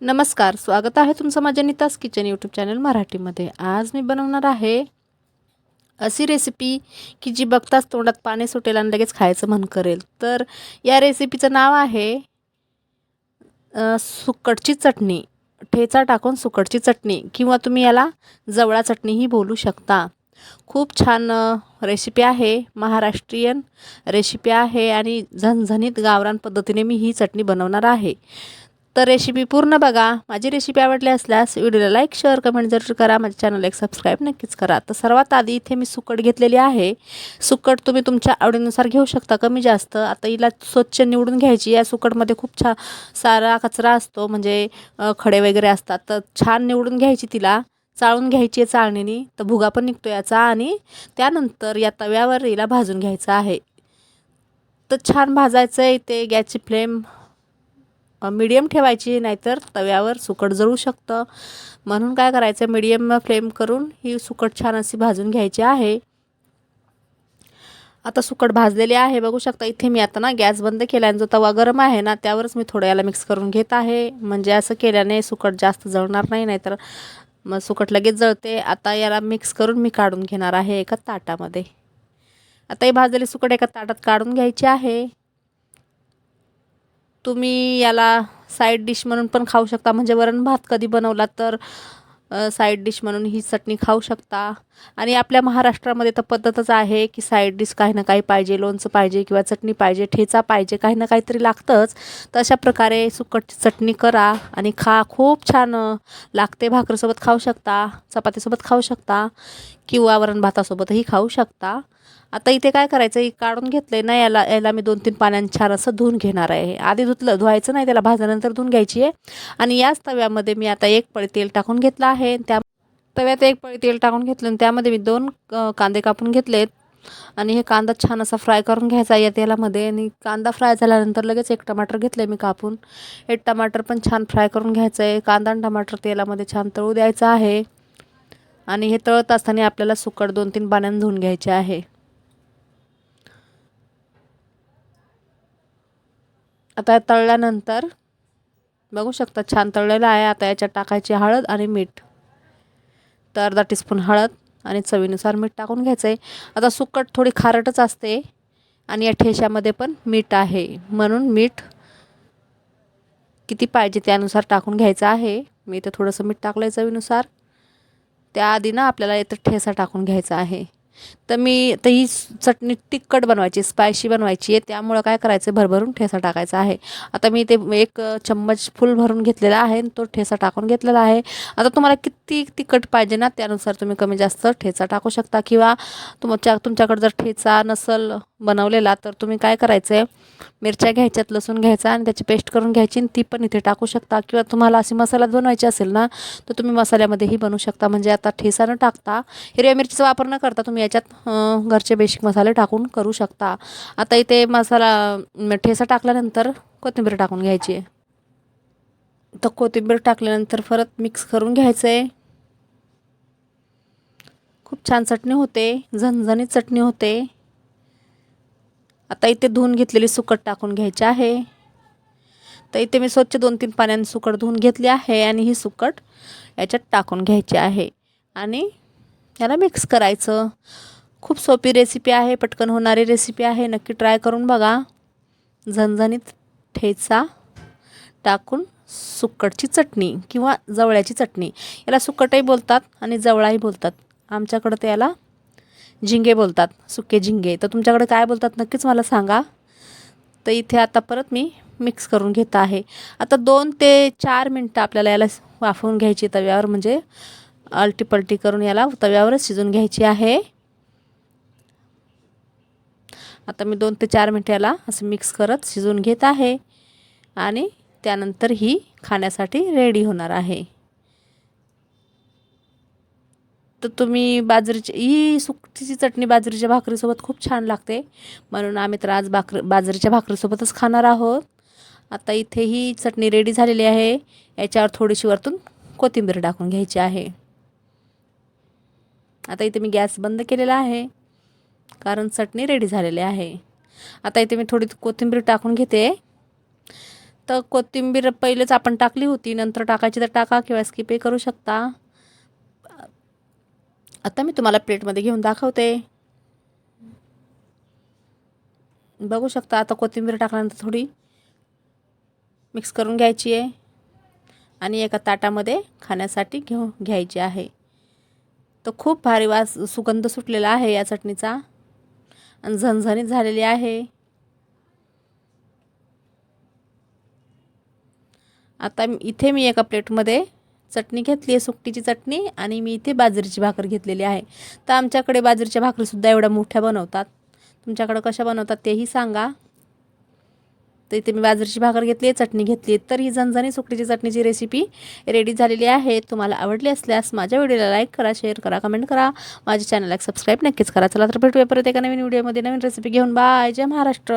नमस्कार स्वागत आहे तुमचं माझ्या नितास किचन यूट्यूब चॅनल मराठीमध्ये. आज मी बनवणार आहे अशी रेसिपी की जी बघताच तोंडात पाणी सुटेल आणि लगेच खायचं मन करेल. तर या रेसिपीचं नाव आहे सुकटची चटणी. ठेचा टाकून सुकटची चटणी किंवा तुम्ही याला जवळा चटणीही बोलू शकता. खूप छान रेसिपी आहे महाराष्ट्रीयन रेसिपी आहे आणि झणझणीत गावरान पद्धतीने मी ही चटणी बनवणार आहे. तर रेसिपी पूर्ण बघा. माझी रेसिपी आवडली असल्यास व्हिडिओला लाईक शेअर कमेंट जरूर करा. माझ्या चॅनल एक सबस्क्राईब नक्कीच करा. तर सर्वात आधी इथे मी सुकट घेतलेली आहे. सुकट तुम्ही तुमच्या आवडीनुसार घेऊ शकता. कमी जास्त. आता हिला स्वच्छ निवडून घ्यायची. या सुकटमध्ये खूप छान सारा कचरा असतो. म्हणजे खडे वगैरे असतात. तर छान निवडून घ्यायची तिला. चाळून घ्यायची आहे चाळणीने. तर भुगा पण निघतो याचा आणि त्यानंतर या तव्यावर हिला भाजून घ्यायचं आहे. तर छान भाजायचं आहे ते गॅसची फ्लेम मीडियम ठेवायची नाहीतर तव्यावर सुकट जळू शकतं. म्हणून काय करायचं मीडियम फ्लेम करून ही सुकट छान अशी भाजून घ्यायची आहे. आता सुकट भाजलेली आहे बघू शकता. इथे मी आता ना गॅस बंद केला आणि जो तवा गरम आहे ना त्यावरच मी थोडं याला मिक्स करून घेत आहे. म्हणजे असं केल्याने सुकट जास्त जळणार नाही नाहीतर मग सुकट लगेच जळते. आता याला मिक्स करून मी काढून घेणार आहे एका ताटामध्ये. आता ही भाजलेली सुकट एका ताटात काढून घ्यायची आहे. तुम्ही याला साईड डिश म्हणून पण खाऊ शकता. म्हणजे वरण भात कधी बनवला तर साईड डिश म्हणून ही चटणी खाऊ शकता. आणि आपल्या महाराष्ट्रामध्ये तर पद्धतच आहे की साईड डिश काही ना काही पाहिजे लोणचं पाहिजे किंवा चटणी पाहिजे ठेचा पाहिजे काही ना काहीतरी लागतंच. तर अशा प्रकारे सुकट चटणी करा आणि खा. खूप छान लागते भाकरीसोबत खाऊ शकता चपातीसोबत खाऊ शकता. किंवा वरण भातासोबतही खाऊ शकता. आता इथे काय करायचं आहे काढून घेतलं आहे ना याला याला मी दोन तीन पाण्याने छान असं धुवून घेणार आहे. आधी धुतलं धुवायचं नाही त्याला भाजल्यानंतर धुवून घ्यायची आहे. आणि याच तव्यामध्ये मी आता एक पळी तेल टाकून घेतलं आहे. त्या तव्यात एक पळी तेल टाकून घेतलं आणि त्यामध्ये मी दोन कांदे कापून घेतलेत. आणि हे कांदा छान असा फ्राय करून घ्यायचा या तेलामध्ये. आणि कांदा फ्राय झाल्यानंतर लगेच एक टमाटर घेतलं आहे मी कापून. एक टमाटर पण छान फ्राय करून घ्यायचं आहे कांदा आणि टमाटर तेलामध्ये छान तळू द्यायचं आहे. आणि हे तळत असताना आपल्याला सुकट दोन तीन पाण्यानं धुवून घ्यायचे आहे. आता तळल्यानंतर बघू शकता छान तळलेलं आहे. आता याच्यात टाकायची हळद आणि मीठ. तर अर्धा टीस्पून हळद आणि चवीनुसार मीठ टाकून घ्यायचं आहे आता सुकट थोडी खारटच असते आणि या ठेशामध्ये पण मीठ आहे. म्हणून मीठ किती पाहिजे त्यानुसार टाकून घ्यायचं आहे. मी इथं थोडंसं मीठ टाकलं आहे चवीनुसार. त्याआधी ना आपल्याला इथं ठेसा टाकून घ्यायचा आहे. तर मी तर ही चटणी तिखट बनवायची स्पायशी बनवायची आहे. त्यामुळं काय करायचं? भरभरून ठेसा टाकायचा आहे. आता मी ते एक चम्मच फुल भरून घेतलेला आहे आणि तो ठेसा टाकून घेतलेला आहे. आता तुम्हाला किती तिखट पाहिजे ना त्यानुसार तुम्ही कमी जास्त ठेचा टाकू शकता. किंवा तुमच्या तुमच्याकडे जर ठेचा नसल बनवलेला तर तुम्ही काय करायचं आहे मिरच्या घ्यायच्यात लसूण घ्यायचा आणि त्याची पेस्ट करून घ्यायची आणि ती पण इथे टाकू शकता. किंवा तुम्हाला अशी मसाला बनवायची असेल ना तर तुम्ही मसाल्यामध्येही बनवू शकता. म्हणजे आता ठेसा न टाकता हिरव्या मिरचीचा वापर न करता तुम्ही याच्यात घरचे बेसिक मसाले टाकून करू शकता. आता इथे मसाला ठेसा टाकल्यानंतर कोथिंबीर टाकून घ्यायची. आहे तर कोथिंबीर टाकल्यानंतर परत मिक्स करून घ्यायचं आहे खूप छान चटणी होते झणझणीत चटणी होते. आता इथे धुवून घेतलेली सुकट टाकून घ्यायची आहे. तर इथे मी स्वच्छ दोन तीन पाण्याने सुकट धुवून घेतली आहे आणि ही सुकट याच्यात टाकून घ्यायची आहे. आणि याला मिक्स करायचं. खूप सोपी रेसिपी आहे पटकन होणारी रेसिपी आहे. नक्की ट्राय करून बघा. झणझणीत ठेचा टाकून सुक्कटची चटणी किंवा जवळ्याची चटणी. याला सुक्कटही बोलतात आणि जवळाही बोलतात. आमच्याकडं ते याला झिंगे बोलतात सुके झिंगे. तर तुमच्याकडे काय बोलतात नक्कीच मला सांगा. तर इथे आता परत मी मिक्स करून घेत आहे. आता दोन ते चार मिनटं आपल्याला याला वाफवून घ्यायची तव्यावर म्हणजे अल्टीपल्टी करून याला तव्यावरच शिजून घ्यायची आहे. आता मी दोन ते चार मिनटं याला असं मिक्स करत शिजवून घेत आहे. आणि त्यानंतर ही खाण्यासाठी रेडी होणार आहे. तर तुम्ही बाजरीची ही सुकटीची चटणी बाजरीच्या भाकरीसोबत खूप छान लागते. म्हणून आम्ही तर आज भाकर बाजरीच्या भाकरीसोबतच खाणार आहोत. आता इथे ही चटणी रेडी झालेली आहे. याच्यावर थोडीशी वरतून कोथिंबीर टाकून घ्यायची आहे. आता इथे मी गॅस बंद केलेला आहे. कारण चटणी रेडी झालेली आहे. आता इथे मी थोडी कोथिंबीर टाकून घेते. तर कोथिंबीर पहिलेच आपण टाकली होती नंतर टाकायची तर टाका किंवा स्किपही करू शकता. आता मी तुम्हाला प्लेटमध्ये घेऊन दाखवते. बघू शकता आता कोथिंबीर टाकल्यानंतर थोडी मिक्स करून घ्यायची आहे. आणि एका ताटामध्ये खाण्यासाठी घेऊ घ्यायची आहे. तर खूप भारी वास सुगंध सुटलेला आहे या चटणीचा. झणझणीत झालेली आहे. आता इथे मी एका प्लेटमध्ये चटणी घेतली आहे सुकटीची चटणी आणि मी इथे बाजरीची भाकर घेतलेली आहे. तर आमच्याकडे बाजरीच्या भाकरीसुद्धा एवढ्या मोठ्या बनवतात. तुमच्याकडं कशा बनवतात तेही सांगा. तर इथे मी बाजरीची भाकर घेतली आहे चटणी घेतली. आहे तर ही झणझणी सुकटीची चटणीची रेसिपी रेडी झालेली आहे. तुम्हाला आवडली असल्यास माझ्या व्हिडिओला लाईक करा शेअर करा कमेंट करा. माझ्या चॅनलला सबस्क्राईब नक्कीच करा. चला तर भेटूया परत एका नवीन व्हिडिओमध्ये नवीन रेसिपी घेऊन. बाय जय महाराष्ट्र.